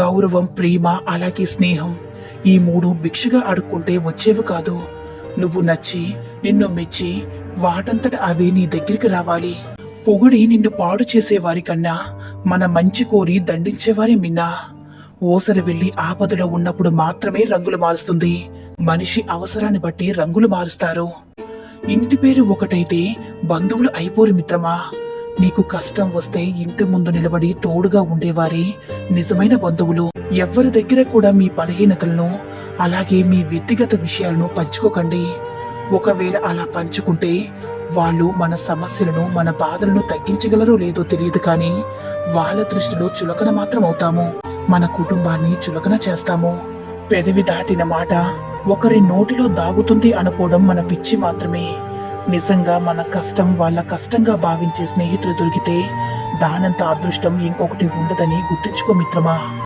గౌరవం ప్రేమ అలాగే స్నేహం ఈ మూడు భిక్షగా అడుక్కుంటే వచ్చేవి కాదు. నువ్వు నచ్చి నిన్ను మెచ్చి వాటంతట అవే నీ దగ్గరికి రావాలి. పొగిడి నిన్ను పాడు చేసేవారి కన్నా మన మంచి కోరి దండించేవారి మిన్నా. ఓసరి వెళ్ళి ఆపదలో ఉన్నప్పుడు మాత్రమే రంగులు మారుస్తుంది. మనిషి అవసరాన్ని బట్టి రంగులు మారుస్తారు. ఇంటి పేరు ఒకటైతే బంధువులు అయిపోరు మిత్రమా? నీకు కష్టం వస్తే ఇంటి ముందు నిలబడి తోడుగా ఉండేవారే నిజమైన బంధువులు. ఎవరి దగ్గర కూడా మీ బలహీనతలను అలాగే మీ వ్యక్తిగత విషయాలను పంచుకోకండి. ఒకవేళ అలా పంచుకుంటే వాళ్ళు మన సమస్యలను మన బాధలను తగ్గించగలరో లేదో తెలియదు కానీ వాళ్ళ దృష్టిలో చులకన మాత్రం అవుతాము. మన కుటుంబాన్ని చులకన చేస్తాము. పెదవి దాటిన మాట ఒకరి నోటిలో దాగుతుంది అనుకోవడం మన పిచ్చి మాత్రమే. నిజంగా మన కష్టం వాళ్ళ కష్టంగా భావించే స్నేహితులు దొరికితే దానంత అదృష్టం ఇంకొకటి ఉండదని గుర్తుంచుకో మిత్రమా?